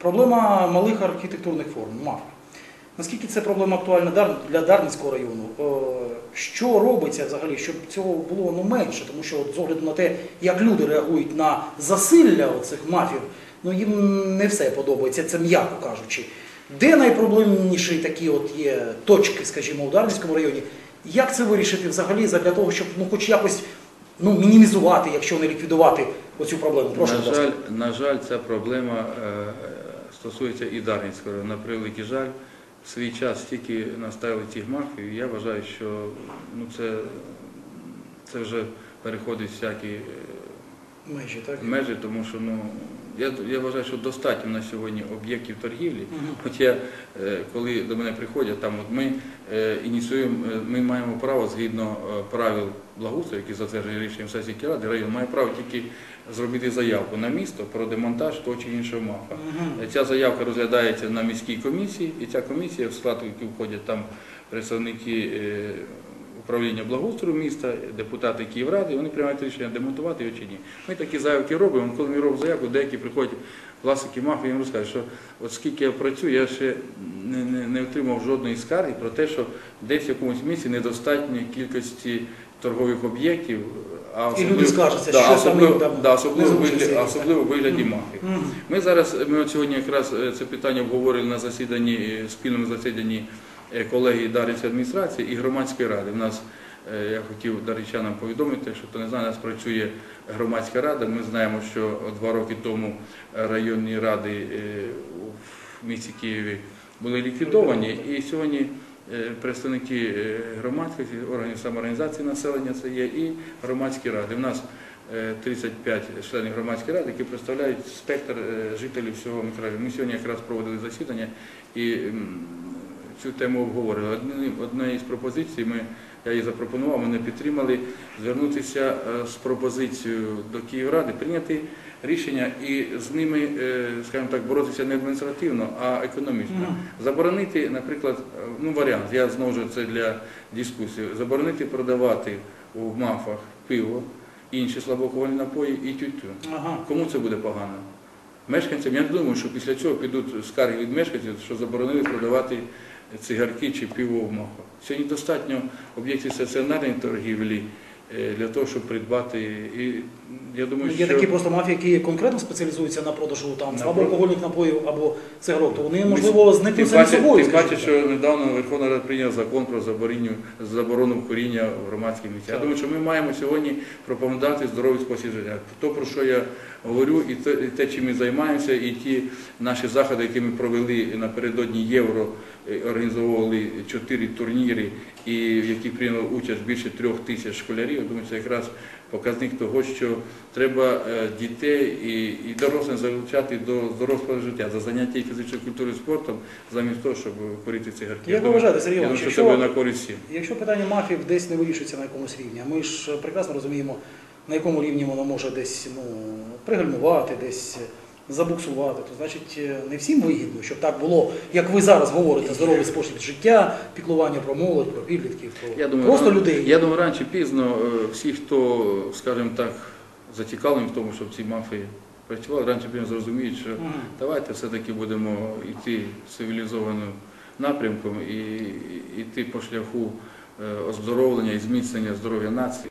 Проблема малих архітектурних форм, МАФ. Наскільки це проблема актуальна для Дарницького району? Е, Що робиться взагалі, щоб цього було ну, менше? Тому що от, з огляду на те, як люди реагують на засилля оцих мафів, ну їм не все подобається, це м'яко кажучи. Де найпроблемніші такі от є точки, скажімо, у Дарницькому районі? Як це вирішити взагалі для того, щоб ну, хоч якось ну, мінімізувати, якщо не ліквідувати оцю проблему? Прошу, на, жаль, на жаль, ця проблема е, стосується і Дарницького. На превеликий жаль, в свій час тільки наставили ці мафів, і я вважаю, що ну, це, це вже переходить всякі е, Межі, так? межі, тому що ну, я, я вважаю, що достатньо на сьогодні об'єктів торгівлі. Хоча, е, коли до мене приходять, там от ми е, ініціюємо, е, ми маємо право згідно правил благоустрою, які затверджені рішенням сесії Кіради, район має право тільки зробити заявку на місто про демонтаж того чи іншого мафа. Ця заявка розглядається на міській комісії, і ця комісія, в склад якої входять там представники управління благоустрою міста, депутати Київради, вони приймають рішення демонтувати його чи ні. Ми такі заявки робимо. Коли ми робимо заявку, деякі приходять власники мафії, їм розкажуть, що от скільки я працюю, я ще не, не, не отримав жодної скарги про те, що десь в якомусь місці недостатньої кількості торгових об'єктів. А І люди скаржаться, да, що особливо, там да, особливо, вигляді, особливо. Мгм. Ми зараз ми от сьогодні якраз е, це питання обговорили на засіданні е, спільному засіданні колегії Дар'їнської адміністрації і громадської ради. У нас е, я хотів даричанам повідомити, що хто не знає, у нас працює громадська рада. Ми знаємо, що два роки тому районні ради е, в місті Києві були ліквідовані, і сьогодні е, представники е, громадськості, органів самоорганізації населення це є і громадські ради. У нас е, 35 членів громадської ради, які представляють спектр е, жителів всього мікрорайону. Ми сьогодні якраз проводили засідання і цю тему обговорили. Одна із пропозицій, ми, я її запропонував, мене підтримали, звернутися е, з пропозицією до Київради, прийняти рішення і з ними, е, скажімо так, боротися не адміністративно, а економічно. Заборонити, наприклад, е, ну варіант, я знову ж це для дискусії, заборонити продавати у мафах пиво, інші слабоалкогольні напої і тютюн. Ага. Кому це буде погано? Мешканцям, я не думаю, що після цього підуть скарги від мешканців, що заборонили продавати цигарки чи пиво в мафах. Сьогодні достатньо об'єктів стаціонарної торгівлі для того, щоб придбати. І я думаю, Ну, Є що такі просто мафії, які конкретно спеціалізуються на продажу там На слабоалкогольних напоїв або цигарок, то вони можливо зникнуть самі собою. тим паче, що недавно Верховна Рада прийняла закон про заборону, заборону куріння в громадських місцях. Я думаю, що ми маємо сьогодні пропагандувати здоровий спосіб життя. То, про що я говорю, і те, і те, чим ми займаємося, і ті наші заходи, які ми провели напередодні євро, е, організовували чотири турніри, і в яких прийняло участь більше трьох тисяч школярів. Я думаю, це якраз показник того, що треба е, дітей і, і дорослих залучати до здорового життя, за заняття і фізичною культурою і спортом, замість того, щоб курити цигарки. Як ви вважаєте, Сергій Іванович, що якщо, на користь якщо питання мафів десь не вирішується на якомусь рівні, а ми ж прекрасно розуміємо, на якому рівні воно може десь ну, пригальмувати, десь забуксувати, то значить е, не всім вигідно, щоб так було, як ви зараз говорите, здоровий спосіб життя, піклування про молодь, про підлітків, про Я думаю, просто людей. Я думаю, раніше пізно е, всі, хто, скажімо так, зацікавлені в тому, щоб ці мафії працювали, раніше пізно зрозуміють, що Мгм. давайте все-таки будемо йти цивілізованим напрямком і і- йти по шляху е, оздоровлення і зміцнення здоров'я нації.